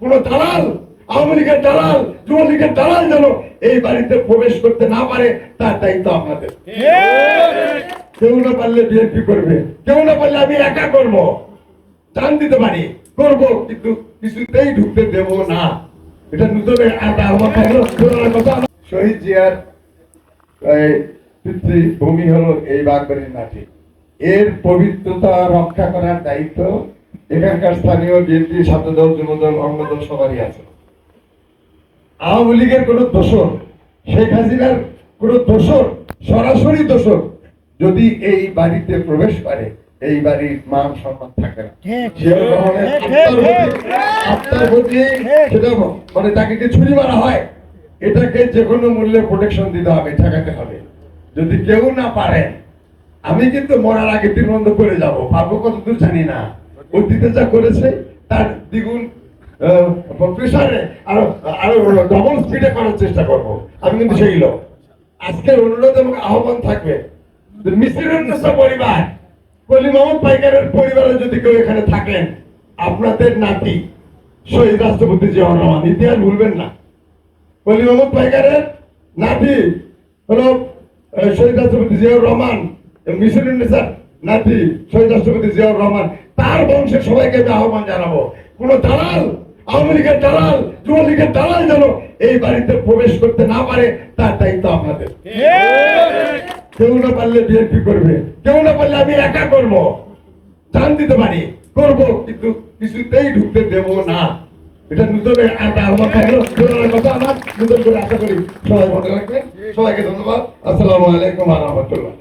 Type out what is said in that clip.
কোন দালাল, আওয়ামী লীগের দালাল, যুবলীগের দালাল যেন এই বাড়িতে প্রবেশ করতে না পারে, তার দায়িত্ব আপনাদের কেউ না পারলে বিএনপি করবে, কেউ না পারলে আমি একা করব। টান দিতে পারি, করব, কিন্তু কিছুতেই ঢুকতে দেব না। এটা নতুন শহীদ জিয়ার পিতৃভূমি হলো এই বাগবাড়ির মাটি। এর পবিত্রতা রক্ষা করার দায়িত্ব এখানকার স্থানীয় বিএনপি ছাত্রদল যুবদল অঙ্গদল সবারই আছে। আওয়ামী লীগের কোন দোষর শেখ হাসিনার কোন দোষর সরাসরি দোষর যদি এই বাড়িতে প্রবেশ করে এই বাড়ির মান সম্মান থাকে না। সেটা মানে তাকে কি ছুরি মারা হয়? এটাকে যে কোনো মূল্যে প্রোটেকশন দিতে হবে ঠেকাতে হবে। যদি কেউ না পারেন আমি কিন্তু মরার আগে তিন বন্ধ করে যাব পারব কতদূর জানি না। অতীতে যা করেছে, তার দ্বিগুণ প্রেসারে আরও আরও ডবল স্পিডে করার চেষ্টা করব। আমি কিন্তু সেই লোক। আজকের অনুরোধ এবং আহ্বান থাকবে যে পরিবার কলি পাইকারের পরিবারে যদি কেউ এখানে থাকেন, আপনাদের নাতি শহীদ রাষ্ট্রপতি জিয়াউর রহমান ইতিহাস ভুলবেন না। কলি পাইকারের নাতি হলো শহীদ রাষ্ট্রপতি জিয়াউর রহমান নিসার নাতি শহীদ রাষ্ট্রপতি জিয়াউর রহমান। তার বংশের সবাইকে আহ্বান জানাব। কোন দালাল, আওয়ামী লীগের দালাল, যুবলীগের দালাল যেন এই বাড়িতে প্রবেশ করতে না পারে, তার দায়িত্ব আপনাদের কেউ না পারলে বিএনপি করবে, কেউ না পারলে আমি একা করব। জান দিতে পারি, করব, কিন্তু কিছুতেই ঢুকতে দেব না। এটা নতুন একটা আমার পুরোনো কথা আমার, নতুন করে আশা করি সবাই মনে রাখবেন সবাইকে ধন্যবাদ। আসসালামু আলাইকুম আহমতুল্লাহ